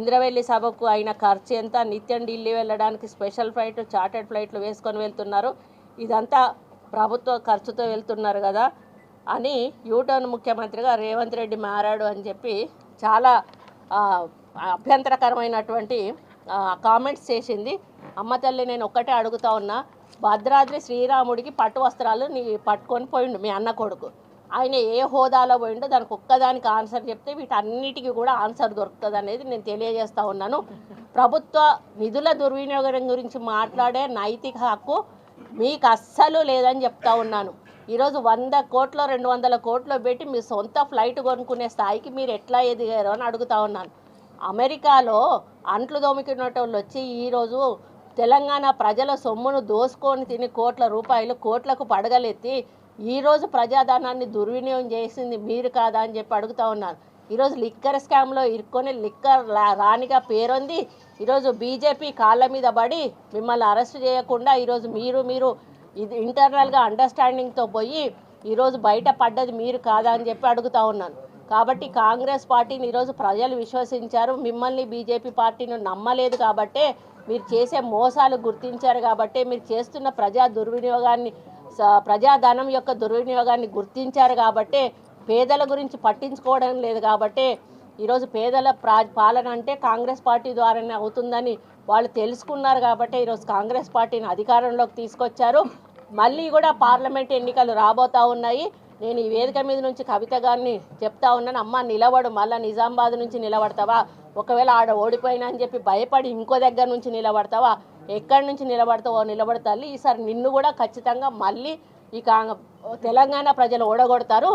ఇంద్రవెల్లి సభకు అయిన ఖర్చు ఎంత? నిత్యం ఢిల్లీ వెళ్ళడానికి స్పెషల్ ఫ్లైట్ చార్టెడ్ ఫ్లైట్లు వేసుకొని వెళ్తున్నారు. ఇదంతా ప్రభుత్వ ఖర్చుతో వెళ్తున్నారు కదా అని యూటర్న్ ముఖ్యమంత్రిగా రేవంత్ రెడ్డి మారాడు అని చెప్పి చాలా అభ్యంతరకరమైనటువంటి కామెంట్స్ చేసింది. అమ్మ తల్లి నేను ఒక్కటే అడుగుతా ఉన్నా భద్రాద్రి శ్రీరాముడికి పట్టు వస్త్రాలు నీ పట్టుకొని పోయిండు మీ అన్న కొడుకు. ఆయన ఏ హోదాలో పోయిండో దానికి ఒక్కదానికి ఆన్సర్ చెప్తే వీటన్నిటికీ కూడా ఆన్సర్ దొరుకుతుంది అనేది నేను తెలియజేస్తూ ఉన్నాను. ప్రభుత్వ నిధుల దుర్వినియోగం గురించి మాట్లాడే నైతిక హక్కు మీకు అస్సలు లేదని చెప్తా ఉన్నాను. ఈరోజు వంద కోట్లు రెండు వందల కోట్లు పెట్టి మీ సొంత ఫ్లైట్ కొనుక్కునే స్థాయికి మీరు ఎట్లా ఎదిగారు అని అడుగుతా ఉన్నాను. అమెరికాలో అంట్లు దోముకునేటోళ్ళు వచ్చి ఈరోజు తెలంగాణ ప్రజల సొమ్మును దోసుకొని తిని కోట్ల రూపాయలు కోట్లకు పడగలెత్తి ఈరోజు ప్రజాధనాన్ని దుర్వినియోగం చేసింది మీరు కాదా అని చెప్పి అడుగుతా ఉన్నాను ఈరోజు లిక్కర్ స్కామ్లో ఇరుక్కొని లిక్కర్ రాణిగా పేరొంది. ఈరోజు బీజేపీ కాళ్ళ మీద పడి మిమ్మల్ని అరెస్ట్ చేయకుండా ఈరోజు మీరు మీరు ఇది ఇంటర్నల్గా అండర్స్టాండింగ్తో పోయి ఈరోజు బయట పడ్డది మీరు కాదా అని చెప్పి అడుగుతా ఉన్నాను. కాబట్టి కాంగ్రెస్ పార్టీని ఈరోజు ప్రజలు విశ్వసించారు. మిమ్మల్ని బీజేపీ పార్టీని నమ్మలేదు కాబట్టే మీరు చేసే మోసాలు గుర్తించారు కాబట్టే మీరు చేస్తున్న ప్రజా దుర్వినియోగాన్ని ప్రజాధనం యొక్క దుర్వినియోగాన్ని గుర్తించారు కాబట్టే పేదల గురించి పట్టించుకోవడం లేదు కాబట్టే ఈరోజు పేదల ప్రా పాలన అంటే కాంగ్రెస్ పార్టీ ద్వారానే అవుతుందని వాళ్ళు తెలుసుకున్నారు కాబట్టి ఈరోజు కాంగ్రెస్ పార్టీని అధికారంలోకి తీసుకొచ్చారు. మళ్ళీ కూడా పార్లమెంట్ ఎన్నికలు రాబోతా ఉన్నాయి. నేను ఈ వేదిక మీద నుంచి కవిత గారిని చెప్తా ఉన్నాను. అమ్మ నిలబడు మళ్ళీ నిజామాబాద్ నుంచి నిలబడతావా? ఒకవేళ ఆడ ఓడిపోయినా అని చెప్పి భయపడి ఇంకో దగ్గర నుంచి నిలబడతావా? ఎక్కడి నుంచి నిలబడతావో నిలబడతల్లి ఈసారి నిన్ను కూడా ఖచ్చితంగా మళ్ళీ ఈ తెలంగాణ ప్రజలు ఓడగొడతారు.